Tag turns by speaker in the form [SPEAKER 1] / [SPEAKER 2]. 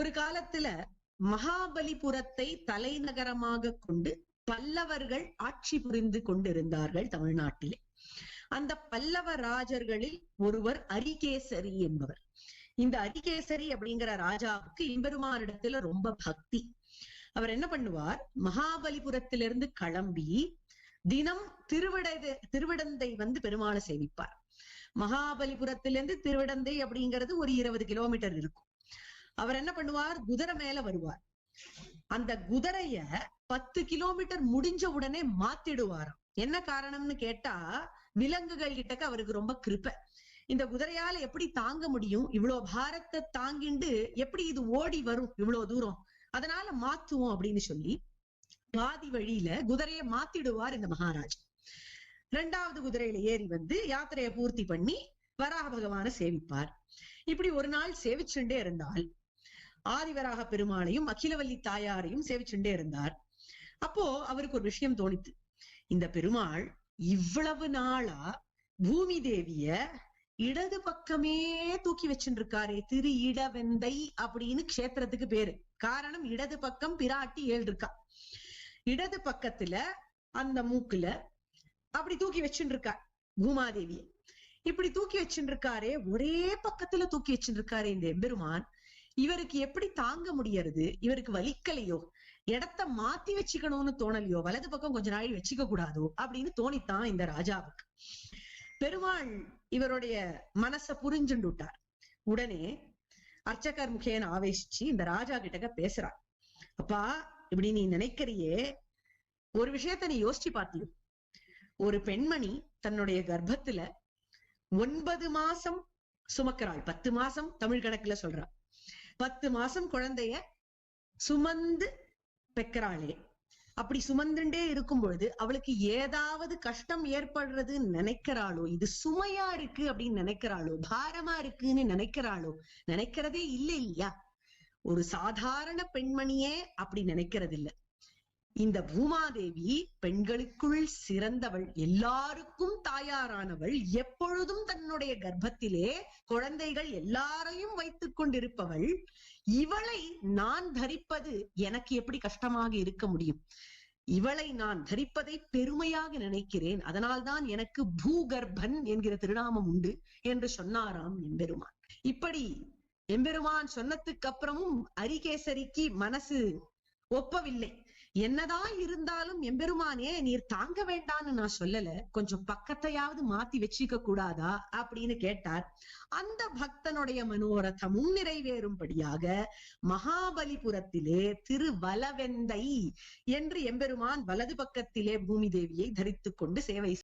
[SPEAKER 1] ஒரு காலத்துல மகாபலிபுரத்தை தலைநகரமாக கொண்டு பல்லவர்கள் ஆட்சி புரிந்து கொண்டிருந்தார்கள் தமிழ்நாட்டிலே. அந்த பல்லவ ராஜர்களில் ஒருவர் அரிகேசரி என்பவர். இந்த அரிகேசரி அப்படிங்கிற ராஜாவுக்கு இம்பெருமானிடத்துல ரொம்ப பக்தி. அவர் என்ன பண்ணுவார்? மகாபலிபுரத்திலிருந்து கிளம்பி தினம் திருவிடை திருவிடந்தை வந்து பெருமாளை சேவிப்பார். மகாபலிபுரத்திலிருந்து திருவிடந்தை அப்படிங்கிறது ஒரு இருபது கிலோமீட்டர் இருக்கும். அவர் என்ன பண்ணுவார்? குதிரை மேல வருவார். அந்த குதிரைய பத்து கிலோமீட்டர் முடிஞ்ச உடனே மாத்திடுவாராம். என்ன காரணம்னு கேட்டா விலங்குகள் கிட்டக்க அவருக்கு ரொம்ப கிருப்பை. இந்த குதிரையால எப்படி தாங்க முடியும்? இவ்வளவு பாரத்தை தாங்கிண்டு எப்படி இது ஓடி வரும் இவ்வளவு தூரம்? அதனால மாத்துவோம் அப்படின்னு சொல்லி பாதி வழியில குதிரையை மாத்திடுவார் இந்த மகாராஜ். ரெண்டாவது குதிரையில ஏறி வந்து யாத்திரையை பூர்த்தி பண்ணி வராக பகவான சேவிப்பார். இப்படி ஒரு நாள் சேவிச்சுண்டே இருந்தால் ஆதிவராக பெருமாளையும் அகிலவல்லி தாயாரையும் சேவிச்சுண்டே இருந்தார். அப்போ அவருக்கு ஒரு விஷயம் தோணித்து இந்த பெருமாள் இவ்வளவு நாளா பூமி தேவிய இடது பக்கமே தூக்கி வச்சுருக்காரே திரு இடவெந்தை அப்படின்னு கஷேத்திரத்துக்கு பேரு. காரணம் இடது பக்கம் பிராட்டி ஏழு இருக்கா இடது பக்கத்துல அந்த மூக்குல அப்படி தூக்கி வச்சுருக்கா பூமாதேவிய. இப்படி தூக்கி வச்சுருக்காரே ஒரே பக்கத்துல தூக்கி வச்சுட்டு இந்த எம்பெருமான். இவருக்கு எப்படி தாங்க முடியறது? இவருக்கு வலிக்கலையோ? இடத்த மாத்தி வச்சுக்கணும்னு தோணலையோ? வலது பக்கம் கொஞ்ச நாள் வச்சுக்க கூடாதோ? அப்படின்னு தோணித்தான் இந்த ராஜாவுக்கு. பெருமாள் இவருடைய மனச புரிஞ்சுண்டு விட்டார் உடனே அர்ச்சகர் முகேன ஆவேசிச்சு இந்த ராஜா கிட்டக்க பேசுறார். அப்பா இப்படி நீ நினைக்கிறியே? ஒரு விஷயத்த நீ யோசிச்சு பார்த்தியும் ஒரு பெண்மணி தன்னுடைய கர்ப்பத்துல ஒன்பது மாசம் சுமக்கிறாள். பத்து மாசம் தமிழ் கணக்குல சொல்றா. பத்து மாசம் குழந்தைய சுமந்து பெக்கிறாளே அப்படி சுமந்துண்டே இருக்கும் பொழுது அவளுக்கு ஏதாவது கஷ்டம் ஏற்படுறதுன்னு நினைக்கிறாளோ இது சுமையா இருக்கு அப்படின்னு நினைக்கிறாளோ பாரமா இருக்குன்னு நினைக்கிறாளோ நினைக்கிறதே இல்லை இல்லையா? ஒரு சாதாரண பெண்மணியே அப்படி நினைக்கிறது இல்லை இந்த பூமாதேவி பெண்களுக்குள் சிறந்தவள் எல்லாருக்கும் தாயாரானவள் எப்பொழுதும் தன்னுடைய கர்ப்பத்திலே குழந்தைகள் எல்லாரையும் வைத்துக் கொண்டிருப்பவள். இவளை நான் தரிப்பது எனக்கு எப்படி கஷ்டமாக இருக்க முடியும்? இவளை நான் தரிப்பதை பெருமையாக நினைக்கிறேன். அதனால்தான் எனக்கு பூகர்பன் என்கிற திருநாமம் உண்டு என்று சொன்னாராம் எம்பெருமான். இப்படி எம்பெருமான் சொன்னதுக்கு அப்புறமும் அரிகேசரிக்கு மனசு ஒப்பவில்லை. என்னதான் இருந்தாலும் எம்பெருமானே நீர் தாங்க வேண்டான்னு நான் சொல்லல. கொஞ்சம் பக்கத்தையாவது மாத்தி வச்சுக்க கூடாதா? அப்படின்னு கேட்டார். அந்த பக்தனுடைய மனோரதமும் நிறைவேறும்படியாக மகாபலிபுரத்திலே திருவலவெந்தை என்று எம்பெருமான் வலது பக்கத்திலே பூமி தேவியை தரித்துக் கொண்டு சேவை